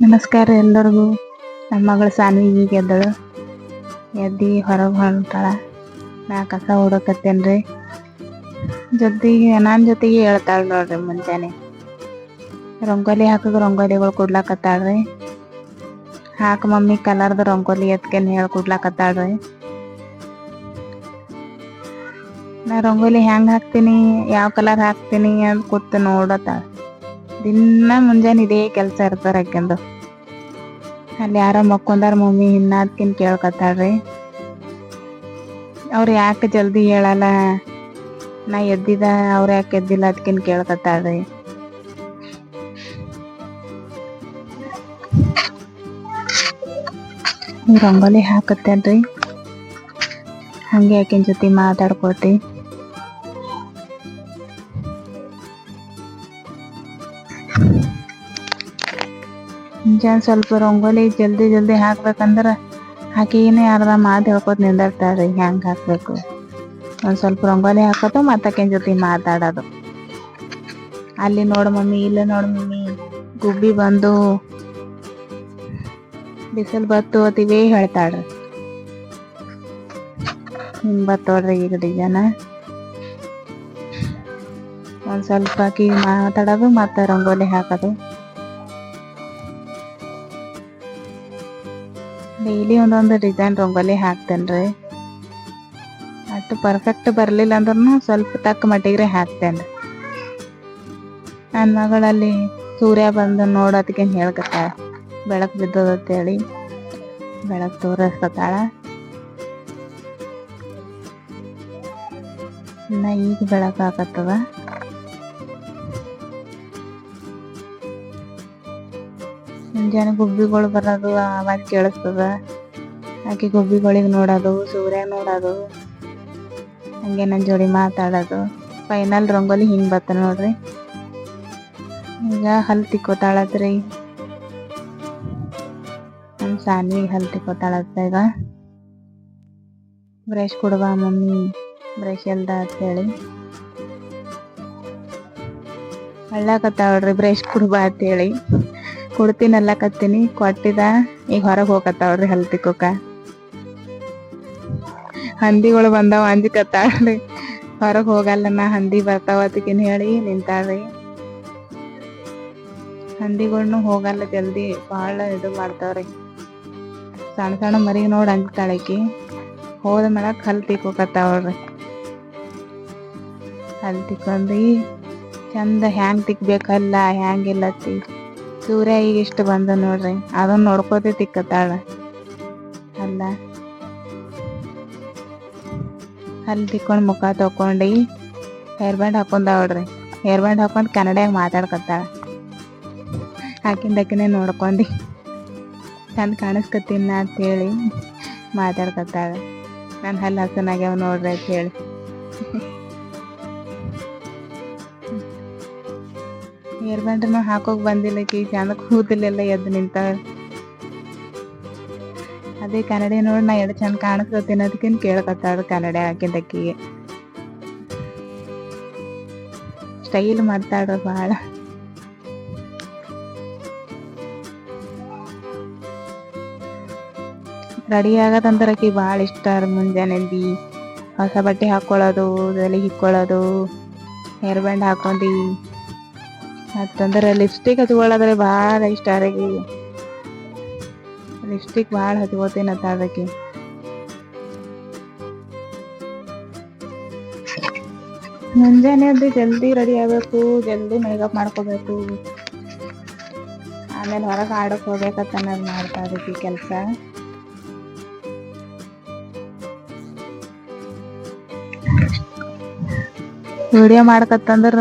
ನಮಸ್ಕಾರ ಎಲ್ಲರಿಗೂ. ನಮ್ಮ ಮಗಳು ಸಾನ್ವಿ ಈಗ ಎದ್ದಳು. ಎದ್ದಿ ಹೊರಗೆ ಹೊರಟಾಳ. ನಾ ಕಸ ಹುಡಕತ್ತೇನ್ರಿ? ಜೊತೆಗೆ ನನ್ನ ಜೊತೆಗೆ ಹೇಳ್ತಾಳ ನೋಡ್ರಿ ಮುಂಜಾನೆ. ರಂಗೋಲಿ ಹಾಕಿದ್ರೆ ರಂಗೋಲಿಗಳು ಕೊಡ್ಲಾಕತ್ತಾಳ್ರಿ. ಹಾಕ ಮಮ್ಮಿ ಕಲರ್ದ ರಂಗೋಲಿ ಎತ್ಕೆನ್ ಹೇಳಿ ಕೊಡ್ಲಾಕತ್ತಾಳ್ರಿ. ನಾ ರಂಗೋಲಿ ಹೆಂಗೆ ಹಾಕ್ತೀನಿ? ಯಾವ ಕಲರ್ ಹಾಕ್ತೀನಿ ಅಂತ ಕೂತು ನೋಡತ್ತಾಳ. ದಿನ ಮುಂಜಾನೆ ಇದೇ ಕೆಲಸ ಇರ್ತಾರೆ ಆಕೆಂದು ಅಲ್ಲಿ ಯಾರೋ ಮಕ್ಕೊಂದಾರ ಮಮ್ಮಿ ಇನ್ನಾದ್ಕಿನ್ ಕೇಳ್ಕತ್ತಾಳ್ರಿ ಅವ್ರ ಯಾಕೆ ಜಲ್ದಿ ಹೇಳಲ್ಲ? ನಾ ಎದ್ದಿದ, ಅವ್ರ ಯಾಕೆ ಎದ್ದಿಲ್ಲ ಅದಕ್ಕಿನ್ ಕೇಳ್ಕತ್ತಾಳ್ರಿ ರಂಗೋಲಿ ಹಾಕತ್ತೇನ್ರಿ. ಹಂಗೆ ಆಕಿನ ಜೊತೆ ಮಾತಾಡ್ಕೋತಿ ಮುಂಜಾನೆ ಸ್ವಲ್ಪ ರಂಗೋಲಿ ಜಲ್ದಿ ಜಲ್ದಿ ಹಾಕ್ಬೇಕಂದ್ರೆ ಆಕಿನೇ ಅರ್ಧ ಮಾತು ಹೇಳ್ಕೊತ ನಿಂದಿರ್ತಾಳ್ರಿ ಹೆಂಗ್ ಹಾಕ್ಬೇಕು? ಒಂದ್ ಸ್ವಲ್ಪ ರಂಗೋಲಿ ಹಾಕೋದು ಮತ್ತೆ ಆಕಿನ ಜೊತೆ ಮಾತಾಡೋದು. ಅಲ್ಲಿ ನೋಡು ಮಮ್ಮಿ, ಇಲ್ಲ ನೋಡು ಮಮ್ಮಿ, ಗುಬ್ಬಿ ಬಂದು ಬಿಸಿಲು ಬತ್ತು ಅತಿವೇ ಹೇಳ್ತಾಳ್ರಿ ಹಿಂಗ್ ಬತ್ತೋಡ್ರಿ ಈಗ ಡಿಜನ. ಒಂದ್ ಸ್ವಲ್ಪ ಆಕಿ ಮಾತಾಡೋದು, ಮತ್ತೆ ರಂಗೋಲಿ ಹಾಕೋದು. ಡೈಲಿ ಒಂದೊಂದು ಡಿಸೈನ್ ರಂಗೋಲಿ ಹಾಕ್ತೇನ್ರಿ. ಅಷ್ಟು ಪರ್ಫೆಕ್ಟ್ ಬರಲಿಲ್ಲ ಅಂದ್ರೂ ಸ್ವಲ್ಪ ತಕ್ಕ ಮಟ್ಟಿಗೆ ಹಾಕ್ತೇನ್ರಿ. ನನ್ನ ಮಗಳಲ್ಲಿ ಸೂರ್ಯ ಬಂದು ನೋಡೋದಕ್ಕೆ ಹೇಳ್ಕತ್ತಾಳೆ? ಬೆಳಕು ಬಿದ್ದದ ಅಂತೇಳಿ. ಬೆಳಕು ತೋರಿಸ್ಕತ್ತಾಳ ಇನ್ನ ಈಗ ಬೆಳಕು ಹಾಕತ್ತದ ಮುಂಜಾನೆ ಗುಬ್ಬಿಗಳು ಬರೋದು ಆವಾಜ್ ಕೇಳಿಸ್ತದ. ಆಕೆ ಗುಬ್ಬಿಗಳಿಗೆ ನೋಡೋದು, ಸೂರ್ಯ ನೋಡೋದು, ಹಂಗೆ ನನ್ನ ಜೋಡಿ ಮಾತಾಡೋದು. ಫೈನಲ್ ರಂಗೋಲಿ ಹಿಂಗೆ ಬರ್ತದೆ ನೋಡ್ರಿ. ಈಗ ಹಲ್ ತಿಕ್ಕೋತಾಳತ್ರಿ. ನಮ್ಮ ಸಾನ್ವಿ ಹಲ್ ತಿಕ್ಕೋತಾಳತ್ತ ಈಗ. ಬ್ರಷ್ ಕೊಡುವ ಮಮ್ಮಿ, ಬ್ರಷ್ ಎಲ್ದ ಅಂತೇಳಿ ಅಳ್ಳಾಕತ್ತಾಳ್ರಿ ಬ್ರಷ್ ಕೊಡುವ ಅಂತೇಳಿ ಕೊಡ್ತೀನಲ್ಲ ಕತ್ತೀನಿ, ಕೊಟ್ಟಿದ. ಈಗ ಹೊರಗೆ ಹೋಗತ್ತಾವ್ರಿ ಹಲ್ ತಿಕ್ಕೋಕ ಹಂದಿಗಳು ಬಂದಾವ ಅಂಜಿಕತ್ತಾಳ್ರಿ ಹೊರಗೆ ಹೋಗಲ್ಲ ನಾ, ಹಂದಿ ಬರ್ತಾವ ಅದಕ್ಕಿನ್ ಹೇಳಿ ನಿಂತಾಳ್ರಿ. ಹಂದಿಗಳ್ನು ಹೋಗಲ್ಲ ಜಲ್ದಿ ಭಾಳ ಇದು ಮಾಡ್ತಾವ್ರಿ. ಸಣ್ಣ ಸಣ್ಣ ಮರಿ ನೋಡಿ ಅಂಜ್ತಾಳಕಿ ಹೋದ ಮೇಲೆ ಹಲ್ ತಿಕ್ಕೋಕತ್ತಾವ್ರಿ ಹಲ್ ತಿಕ್ಕೊಂಡಿ ಚಂದ ಹ್ಯಾಂಗ್ ತಿಕ್ಬೇಕಲ್ಲ ಹ್ಯಾಂಗಿಲ್ಲ ಹ್ಯಾಂಗಿಲ್ಲತ್ತಿ. ಸೂರ್ಯ ಈಗ ಇಷ್ಟು ಬಂದ ನೋಡ್ರಿ. ಅದನ್ನ ನೋಡ್ಕೋತಿ ತಿಕ್ಕತ್ತಾಳ. ಅಲ್ಲ ಅಲ್ಲಿ ತಿಕ್ಕೊಂಡು ಮುಖ ತಕೊಂಡಿ ಹೇರ್ ಬ್ಯಾಂಡ್ ಹಾಕೊಂಡವಳ್ರಿ ಹೇರ್ ಬ್ಯಾಂಡ್ ಹಾಕೊಂಡ್ ಕನ್ನಡಿಯಾಗ ಮಾತಾಡ್ಕತ್ತಾಳ. ಹಾಕಿಂದಕ್ಕಿನೇ ನೋಡ್ಕೊಂಡಿ. ಚಂದ ಕಾಣಿಸ್ಕತ್ತೀನ ಅಂತ ಹೇಳಿ ಮಾತಾಡ್ಕತ್ತಾಳ. ನನ್ನ ಹಲ್ಲು ಹಸನಾಗ್ಯಾವ ನೋಡ್ರಿ ಅಂತ ಹೇಳಿ ಹೇರ್ ಹಾಕೋಕೆ ಬಂದಿಲ್ಲ ಕಿ ಚಂದ ಕೂದಲೆಲ್ಲ ಎದ್ದು ನಿಂತ. ಅದೇ ಕನ್ನಡಿ ನೋಡಿ ನಾ ಎರಡು ಚಂದ ಕಾಣಿಸ್ಕೊತೀನಿ ಅದಕ್ಕಿನ್ ಕೇಳ್ಕತ್ತಾಳ ಕನ್ನಡ ಹಾಕಿದ್ದಕ್ಕಿಗೆ ಸ್ಟೈಲ್ ಮಾಡ್ತಾಳ್ರ ಭಾಳ ರೆಡಿ ಆಗೋದಂದ್ರ ಆಕಿ ಭಾಳ ಇಷ್ಟ ಮುಂಜಾನೆ ಬಿ ಹೊಸ ಬಟ್ಟೆ ಹಾಕೊಳ್ಳೋದು ತಲೆಗೆ ಹಿಕ್ಕೊಳ್ಳೋದು ಹೇರ್ ಬ್ಯಾಂಡ್ ಹಾಕೊಂಡಿ. ಮತ್ತಂದ್ರೆ ಲಿಪ್ಸ್ಟಿಕ್ ಹಚ್ಕೊಳ್ಳೋದ್ರೆ ಭಾಳ ಇಷ್ಟ ಆಗಿ ಲಿಪ್ಸ್ಟಿಕ್ ಭಾಳ ಹಚ್ಕೋತೀನಿ ಅದಕ್ಕೆ. ಮುಂಜಾನೆ ಎದ್ದು ಜಲ್ದಿ ರೆಡಿ ಆಗಬೇಕು, ಜಲ್ದಿ ಮೇಕಪ್ ಮಾಡ್ಕೋಬೇಕು. ಆಮೇಲೆ ಹೊರಗೆ ಆಡೋಕೆ ಹೋಗ್ಬೇಕಂತ ನಾನು ಮಾಡ್ತಾ ಇದೀವಿ ಕೆಲಸ. ವಿಡಿಯೋ ಮಾಡ್ಕತ್ತಂದ್ರ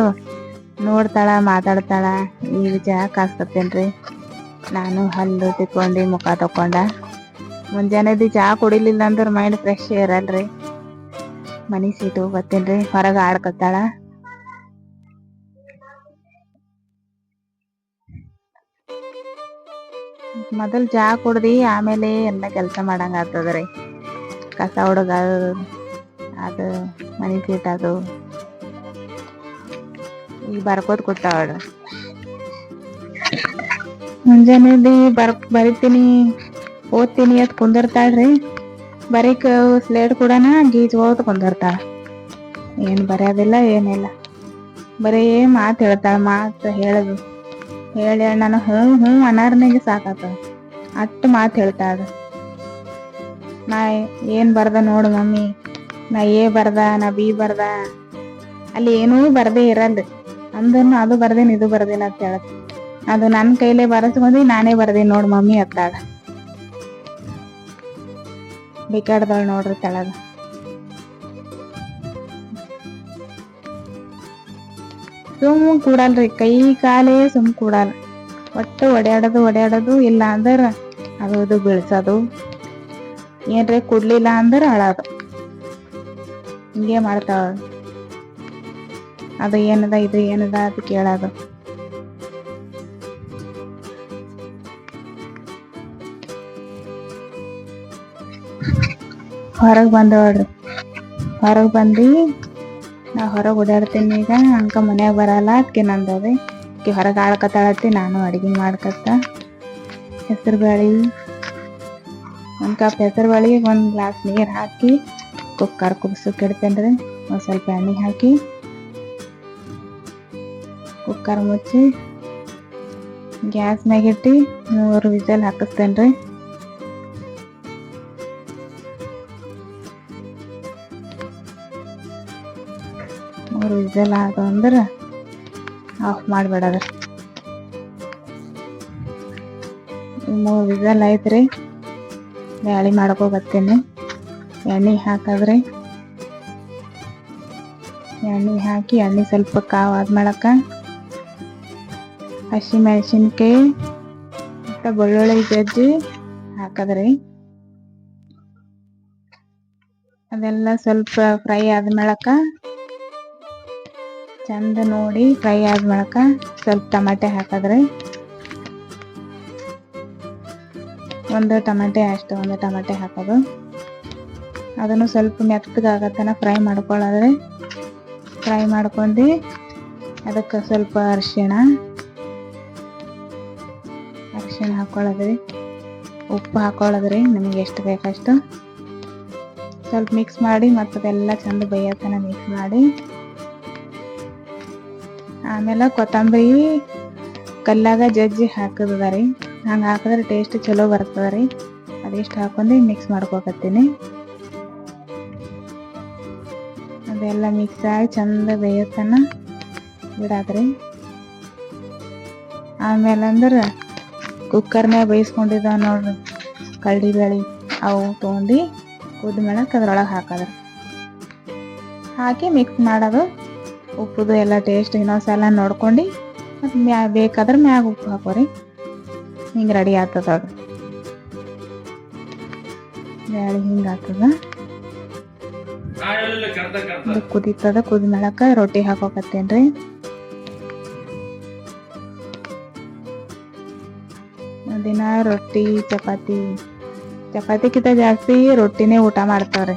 ನೋಡ್ತಾಳ, ಮಾತಾಡ್ತಾಳ, ಈ ಚಹಾ ಕಾಸ್ಕತ್ತೇನ್ರಿ ನಾನು ಹಲ್ಲು ತಿಕ್ಕೊಂಡು ಮುಖ ತಕೊಂಡ. ಮುಂಜಾನೆದು ಚಹಾ ಕುಡಿಲಿಲ್ಲ ಅಂದ್ರೆ ಮೈಂಡ್ ಫ್ರೆಶ್ ಇರಲ್ರಿ. ಮನಿ ಸೀಟು ಗೊತ್ತೇನ್ರಿ ಹೊರಗೆ ಆಡ್ಕತ್ತಾಳ. ಮೊದಲು ಚಹಾ ಕುಡ್ದಿ, ಆಮೇಲೆ ಎಲ್ಲ ಕೆಲಸ ಮಾಡಂಗಾಗ್ತದ್ರಿ ಕಸ ಹುಡುಗ ಅದು ಮನಿ ಸೀಟ್ ಅದು. ಈಗ ಬರ್ಕೋದ್ ಕೂತಾವಳ ಮುಂಜಾನೆ ಬರ್, ಬರಿತೀನಿ, ಓದ್ತೀನಿ ಅತ್ ಕುಂದಿರ್ತಾಳ್ರಿ. ಬರೀಕ್ ಸ್ಲೇಟ್ ಕೂಡನ ಗೀಜ್ ಓದ್ ಕುಂದಿರ್ತಾಳ. ಏನ್ ಬರೆಯೋದಿಲ್ಲ, ಏನಿಲ್ಲ. ಬರೀ ಮಾತು ಹೇಳ್ತಾಳ, ಮಾತು ಹೇಳದು. ಹೇಳಿ ಹೇಳಿ ನಾನು ಹ್ಞೂ ಹ್ಞೂ ಅನಾರ್ನಾಗೆ ಸಾಕಾತ ಅಟ್ಟು ಮಾತು ಹೇಳ್ತಾಳ. ನಾ ಏನ್ ಬರ್ದ ನೋಡು ಮಮ್ಮಿ. ನಾ ಎ ಬರ್ದ, ನಾ ಬಿ ಬರ್ದ. ಅಲ್ಲಿ ಏನೂ ಬರ್ದೇ ಇರಲ್ದು. ಅಂದ್ರೂ ಅದು ಬರ್ದೇನ್, ಇದು ಬರ್ದಿಲ್ಲ ಅಂತ ಹೇಳತ್ ಅದು ನನ್ನ ಕೈಲೇ ಬರಸ್ಕೊಂಡಿ ನಾನೇ ಬರ್ದೇನ್ ನೋಡ್ ಮಮ್ಮಿ ಅತ್ತಾಳ ಬೇಕಾಡ್ದಾಳ ನೋಡ್ರಿ ತಳಗ ಸುಮ್ ಕೂಡಲ್ರಿ, ಕೈ ಕಾಲೇ ಸುಮ್ ಕೂಡಲ್ಲ. ಒಟ್ಟು ಒಡ್ಯಾಡೋದು ಒಡ್ಯಾಡೋದು ಇಲ್ಲ ಅಂದ್ರ ಅದು ಇದು ಬೀಳ್ಸೋದು. ಏನ್ರಿ, ಕೊಡ್ಲಿಲ್ಲ ಅಂದ್ರ ಅಳೋದು. ಹಿಂಗೆ ಮಾಡ್ತಾಳ. ಅದು ಏನದ, ಇದು ಏನದ ಅದು ಕೇಳೋದು. ಹೊರಗೆ ಬಂದವಳ್ರಿ ಹೊರಗೆ ಬಂದು ನಾ ಹೊರಗೆ ಓಡಾಡ್ತೀನಿ ಈಗ, ಅಂಕ ಮನ್ಯಾಗ ಬರಲ್ಲ ಅದಕ್ಕೆ ನಂದದೆ ಅದಕ್ಕೆ ಹೊರಗೆ ಆಳ್ಕತ್ತಾಳತ್ತಿ ನಾನು ಅಡುಗೆ ಮಾಡ್ಕತ್ತ. ಹೆಸರು ಬೇಳೆ ಒಂದು ಕಪ್ ಹೆಸರು ಬೇಳೆ ಒಂದು ಗ್ಲಾಸ್ ನೀರು ಹಾಕಿ, ಕುಕ್ಕರ್ ಕುದಿಸೋಕೆ ಇಡ್ತೇನೆ ರೀ ಒಂದು ಸ್ವಲ್ಪ ಎಣ್ಣೆ ಹಾಕಿ. ಕುಕ್ಕರ್ ಮುಚ್ಚಿ ಗ್ಯಾಸ್ ಮ್ಯಾಗ ಇಟ್ಟು ಮೂರು ವಿಸಲ್ ಹಾಕಿಸ್ತೇನೆ ರೀ ಮೂರು ವಿಸಲ್ ಆದ ಅಂದ್ರೆ ಆಫ್ ಮಾಡಬೇಡ ಮೂರು ವಿಸಲ್ ರೀ ಬ್ಯಾಳಿ ಮಾಡ್ಕೋಬತ್ತೇನೆ ಎಣ್ಣೆ ಹಾಕದ್ರಿ. ಎಣ್ಣೆ ಹಾಕಿ ಎಣ್ಣೆ ಸ್ವಲ್ಪ ಕಾವು ಆದ್ಮೇಳಕ ಹಸಿ ಮೆಣಸಿನ್ಕಾಯಿ, ಮತ್ತು ಬೆಳ್ಳುಳ್ಳಿ ಜಜ್ಜಿ ಹಾಕದ್ರಿ. ಅದೆಲ್ಲ ಸ್ವಲ್ಪ ಫ್ರೈ ಆದ್ಮೇಳಕ ಚಂದ ನೋಡಿ ಫ್ರೈ ಆದ್ಮೇಳಕ ಸ್ವಲ್ಪ ಟಮಾಟೆ ಹಾಕದ್ರಿ. ಒಂದು ಟಮಾಟೆ ಅಷ್ಟು, ಒಂದು ಟಮಾಟೆ ಹಾಕೋದು. ಅದನ್ನು ಸ್ವಲ್ಪ ಮೆತ್ತಗಾಗತ್ತನ ಫ್ರೈ ಮಾಡ್ಕೊಳ್ಳೋದ್ರಿ. ಫ್ರೈ ಮಾಡ್ಕೊಂಡು ಅದಕ್ಕೆ ಸ್ವಲ್ಪ ಅರಿಶಿಣ ಹಾಕೊಳ್ಳೋದ್ರಿ. ಉಪ್ಪು ಹಾಕೊಳ್ಳೋದ್ರಿ, ನಿಮಗೆ ಎಷ್ಟು ಬೇಕಷ್ಟು. ಸ್ವಲ್ಪ ಮಿಕ್ಸ್ ಮಾಡಿ ಮತ್ತು ಅದೆಲ್ಲ ಚಂದ ಬೇಯೋತನ ಮಿಕ್ಸ್ ಮಾಡಿ. ಆಮೇಲೆ ಕೊತ್ತಂಬರಿ ಕಲ್ಲಾಗ ಜಜ್ಜಿ ಹಾಕದ ರೀ ಹಂಗೆ ಹಾಕಿದ್ರೆ ಟೇಸ್ಟ್ ಚಲೋ ಬರ್ತದೆ ರೀ ಅದೆಷ್ಟು ಹಾಕೊಂಡು ಮಿಕ್ಸ್ ಮಾಡ್ಕೋಕತ್ತೀನಿ. ಅದೆಲ್ಲ ಮಿಕ್ಸ್ ಆಗಿ ಚಂದ ಬೇಯೋತನ. ಬಿಡಾದ್ರಿ. ಆಮೇಲೆ ಅಂದ್ರೆ ಕುಕ್ಕರ್ನಾಗ ಬೇಯಿಸ್ಕೊಂಡಿದ್ದ ನೋಡ್ರಿ. ಕಳ್ಳಿ ಬೇಳೆ ಅವು ತೊಗೊಂಡು ಕುದ ಮೇಲೆ ಅದ್ರೊಳಗೆ ಹಾಕೋದ್ರಿ. ಹಾಕಿ ಮಿಕ್ಸ್ ಮಾಡೋದು. ಉಪ್ಪುದು ಎಲ್ಲ ಟೇಸ್ಟ್ ಇನ್ನೊಂದ್ಸಲ ನೋಡ್ಕೊಂಡು ಮತ್ತು ಮ್ಯಾ ಬೇಕಾದ್ರೆ ಮ್ಯಾಗ ಉಪ್ಪು ಹಾಕೋರಿ. ಹಿಂಗೆ ರೆಡಿ ಆಗ್ತದ ಅದು. ಬ್ಯಾಳಿ ಹಿಂಗೆ ಆಗ್ತದ. ಕುದೀತದ ಕುದ ಮೇಳಕ್ಕೆ ರೊಟ್ಟಿ ಹಾಕೋಕತ್ತೇನ್ರಿ. ದಿನ ರೊಟ್ಟಿ, ಚಪಾತಿ. ಚಪಾತಿಕ್ಕಿಂತ ಜಾಸ್ತಿ ರೊಟ್ಟಿನೇ ಊಟ ಮಾಡ್ತಾರೆ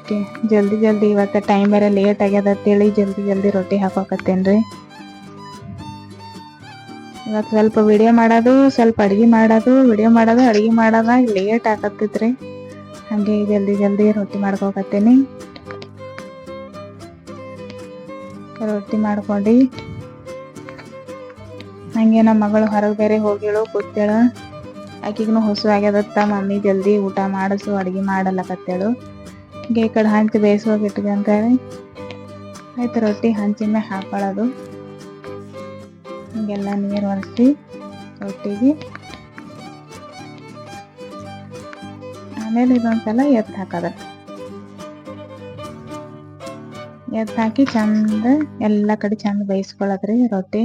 ಓಕೆ, ಜಲ್ದಿ ಜಲ್ದಿ ಇವತ್ತು ಟೈಮ್ ಬೇರೆ ಲೇಟ್ ಆಗ್ಯದ ಅಂತೇಳಿ ಜಲ್ದಿ ಜಲ್ದಿ ರೊಟ್ಟಿ ಹಾಕೋಕತ್ತೇನ್ರಿ. ಇವತ್ತು ಸ್ವಲ್ಪ ವಿಡಿಯೋ ಮಾಡೋದು, ಸ್ವಲ್ಪ ಅಡುಗೆ ಮಾಡೋದು ವಿಡಿಯೋ ಮಾಡೋದು, ಅಡುಗೆ ಮಾಡೋದಾಗ ಲೇಟ್ ಆಗತ್ತಿತ್ರಿ. ಹಾಗೆ ಜಲ್ದಿ ಜಲ್ದಿ ರೊಟ್ಟಿ ಮಾಡ್ಕೋಕತ್ತೀನಿ. ರೊಟ್ಟಿ ಮಾಡ್ಕೊಂಡು. ಹಂಗೆ ನಮ್ಮ ಮಗಳು ಹೊರಗೆ ಬೇರೆ ಹೋಗಿಳು ಕೂತೇಳು ಆಕಿಗೂ ಹೊಸ ಆಗ್ಯದತ್ತ, ಮಮ್ಮಿ ಜಲ್ದಿ ಊಟ ಮಾಡಿಸು, ಅಡ್ಗೆ ಮಾಡಲಕತ್ತೇಳು. ಹೀಗೆ ಈ ಕಡೆ ಹಂಚಿ ಬೇಯಿಸೋಕೆ ಇಟ್ಕೊಂತಾರೆ ಆಯ್ತು ರೊಟ್ಟಿ ಹಂಚಿನ ಮೇಲೆ ಹಾಕೊಳ್ಳೋದು. ಹಿಂಗೆಲ್ಲ ನೀರು ಒರೆಸಿ ರೊಟ್ಟಿಗೆ. ಆಮೇಲೆ ಇದೊಂದ್ಸಲ ಎತ್ತು ಹಾಕದ. ಎತ್ತು ಹಾಕಿ ಚಂದ ಎಲ್ಲ ಕಡೆ ಚಂದ ಬೇಯಿಸ್ಕೊಳ್ಳೋದ್ರಿ ರೊಟ್ಟಿ.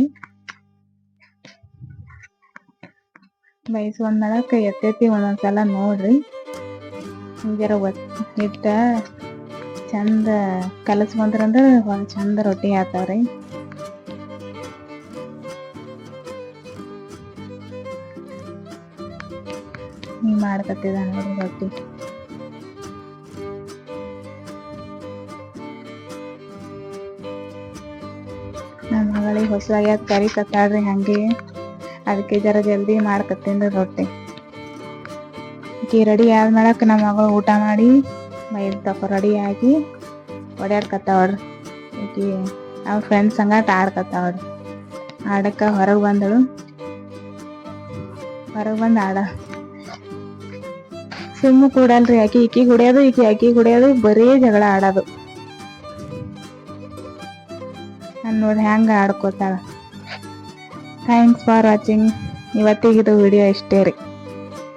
ಬೇಯಿಸ್ಕೊಂಡ್ಮೇಲೆ ಎತ್ತೈತಿ ಒಂದೊಂದ್ಸಲ ನೋಡ್ರಿ ಹಿಂಗಾರ ಒತ್ ಹಿಟ್ಟ ಚಂದ ಕಲಸ್ಕೊಂಡ್ರಂದ್ರೆ ಚಂದ ರೊಟ್ಟಿ ಆತಾವ್ರಿ ಹಿಂಗೆ ಮಾಡ್ಕತ್ತಿದ ನೋಡಿ ರೊಟ್ಟಿ ನಮ್ಮ ಮಗಳಿಗೆ ಹೊಸ ಆಗ್ಯಾದ ಕರಿ ಕತ್ತಾಳ್ರಿ ಹಂಗೆ ಅದಕ್ಕೆ ಜರ ಜಲ್ದಿ ಮಾಡ್ಕತ್ತೀನಿ ರೊಟ್ಟಿ. ಈಕಿ ರೆಡಿ ಆದ್ಮೇಳಕ್ಕೆ ನಮ್ಮ ಮಗಳು ಊಟ ಮಾಡಿ ಮೈದ್ ತಕೊ ರೆಡಿ ಆಗಿ ಓಡಾಡ್ಕತ್ತಾವಳ್ರಿ ಈಕೆ ಅವ್ರ ಫ್ರೆಂಡ್ಸ್ ಸಂಗಾಟ ಆಡ್ಕತ್ತಾವಳ್ರಿ ಆಡಕ್ಕೆ ಹೊರಗೆ ಬಂದಳು. ಹೊರಗೆ ಬಂದು ಆಡ. ಸುಮ್ಮ ಕೂಡಲ್ರಿ ಆಕಿ, ಈಕಿ ಕುಡಿಯೋದು ಈಕಿ ಆಕಿ ಕುಡಿಯೋದು ಬರೀ ಜಗಳ ಆಡೋದು. ನಾನು ನೋಡಿ ಹೆಂಗೆ ಆಡ್ಕೋತಾಳ. ಥ್ಯಾಂಕ್ಸ್ ಫಾರ್ ವಾಚಿಂಗ್ ಇವತ್ತಿಗಿದು ವಿಡಿಯೋ ಇಷ್ಟೇ ರೀ.